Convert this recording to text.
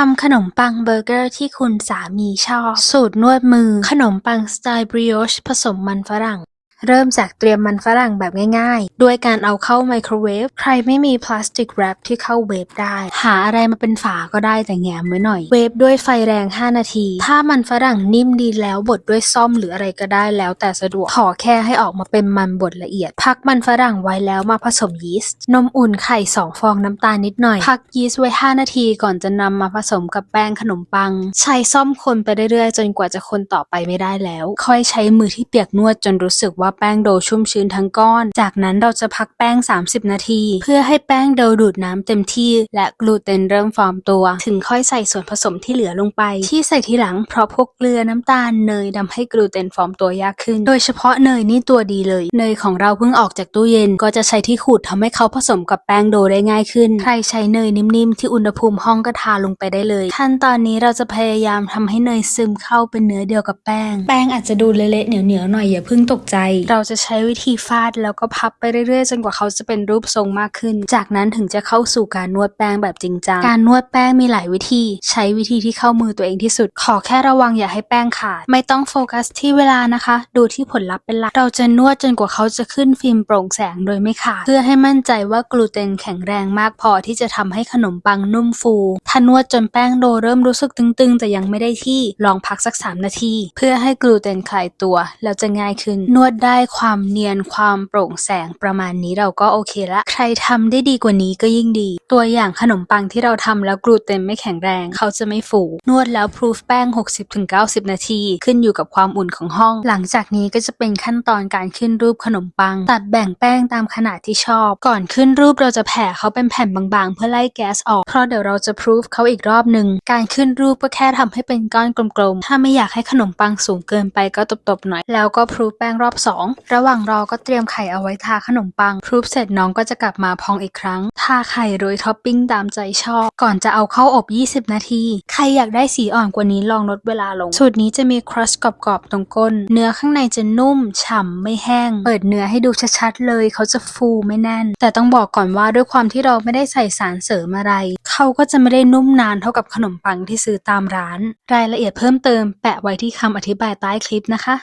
ทำขนมปังเบอร์เกอร์ที่คุณสามีชอบ สูตรนวดมือ ขนมปังสไตล์บริโอชผสมมันฝรั่ง เริ่มจากเตรียมมันฝรั่งแบบง่ายๆ ด้วยการเอาเข้าไมโครเวฟ ใครไม่มีพลาสติกแรปที่เข้าเวฟได้ หาอะไรมาเป็นฝาก็ได้แต่แง้มไว้หน่อย เวฟด้วยไฟแรง 5 นาที ถ้ามันฝรั่งนิ่มดีแล้วบดด้วยซ่อมหรืออะไรก็ได้แล้วแต่สะดวก ขอแค่ให้ออกมาเป็นมันบดละเอียด พักมันฝรั่งไว้แล้วมาผสมยีสต์ นมอุ่นไข่ 2 ฟองน้ำตาลนิดหน่อย พักยีสต์ไว้ 5 นาทีก่อนจะนำมาผสมกับแป้งขนมปัง ใช้ซ่อมคนไปเรื่อยๆ จนกว่าจะคนต่อไปไม่ได้แล้ว ค่อยใช้มือที่เปียกนวดจนรู้สึกว่าแป้งโดชุ่มชื้นทั้งก้อน จากนั้นเราจะพักแป้ง 30 นาที เพื่อให้แป้งโดดูดน้ำเต็มที่ และกลูเตนเริ่มฟอร์มตัว ถึงค่อยใส่ส่วนผสมที่เหลือลงไป ที่ใส่ทีหลังเพราะพวกเกลือน้ำตาลเนยทำให้กลูเตนฟอร์มตัวยากขึ้น โดยเฉพาะเนยนี่ตัวดีเลย เนยของเราเพิ่งออกจากตู้เย็นก็จะใช้ที่ขูดทำให้เขาผสมกับแป้งโดได้ง่ายขึ้น ใครใช้เนยนิ่มๆที่อุณหภูมิห้องก็ทาลงไปได้เลย ขั้นตอนนี้เราจะพยายามทำให้เนยซึมเข้าเป็นเนื้อเดียวกับแป้ง แป้งอาจจะดูเละๆเหนียวๆหน่อยอย่าเพิ่งตกใจเราจะใช้วิธีฟาดแล้วก็พับไปเรื่อยๆ จนกว่าเขาจะเป็นรูปทรงมากขึ้น จากนั้นถึงจะเข้าสู่การนวดแป้งแบบจริงจัง การนวดแป้งมีหลายวิธี ใช้วิธีที่เข้ามือตัวเองที่สุด ขอแค่ระวังอย่าให้แป้งขาด ไม่ต้องโฟกัสที่เวลานะคะ ดูที่ผลลัพธ์เป็นหลัก เราจะนวดจนกว่าเขาจะขึ้นฟิล์มโปร่งแสงโดยไม่ขาด เพื่อให้มั่นใจว่ากลูเตนแข็งแรงมากพอที่จะทำให้ขนมปังนุ่มฟู ถ้านวดจนแป้งโดเริ่มรู้สึกตึงๆ แต่ยังไม่ได้ที่ ลองพักสัก 3 นาที เพื่อให้กลูเตนคลายตัว แล้วจะง่ายขึ้น นวดได้ได้ความเนียนความโปร่งแสงประมาณนี้เราก็โอเคละ ใครทำได้ดีกว่านี้ก็ยิ่งดี ตัวอย่างขนมปังที่เราทำแล้วกลูเตนไม่แข็งแรง เขาจะไม่ฟูนวดแล้วพรูฟแป้ง 60-90 นาที ขึ้นอยู่กับความอุ่นของห้อง หลังจากนี้ก็จะเป็นขั้นตอนการขึ้นรูปขนมปัง ตัดแบ่งแป้งตามขนาดที่ชอบ ก่อนขึ้นรูปเราจะแผ่เขาเป็นแผ่นบางๆ เพื่อไล่แก๊สออก เพราะเดี๋ยวเราจะพรูฟเขาอีกรอบหนึ่งการขึ้นรูปก็แค่ทำให้เป็นก้อนกลมๆ ถ้าไม่อยากให้ขนมปังสูงเกินไปก็ตบๆหน่อย แล้วก็พรูฟแป้งรอบ2 ระหว่างรอก็เตรียมไข่เอาไว้ทาขนมปังพรูฟเสร็จน้องก็จะกลับมาพองอีกครั้ง ทาไข่โรยท็อปปิ้งตามใจชอบ ก่อนจะเอาเข้าอบ 20 นาที ใครอยากได้สีอ่อนกว่านี้ลองลดเวลาลง สูตรนี้จะมีครัสกรอบๆตรงก้น เนื้อข้างในจะนุ่ม ฉ่ำไม่แห้ง เปิดเนื้อให้ดูชัดๆเลย เขาจะฟูไม่แน่น แต่ต้องบอกก่อนว่าด้วยความที่เราไม่ได้ใส่สารเสริมอะไร เขาก็จะไม่ได้นุ่มนานเท่ากับขนมปังที่ซื้อตามร้าน รายละเอียดเพิ่มเติมแปะไว้ที่คำอธิบายใต้คลิปนะคะ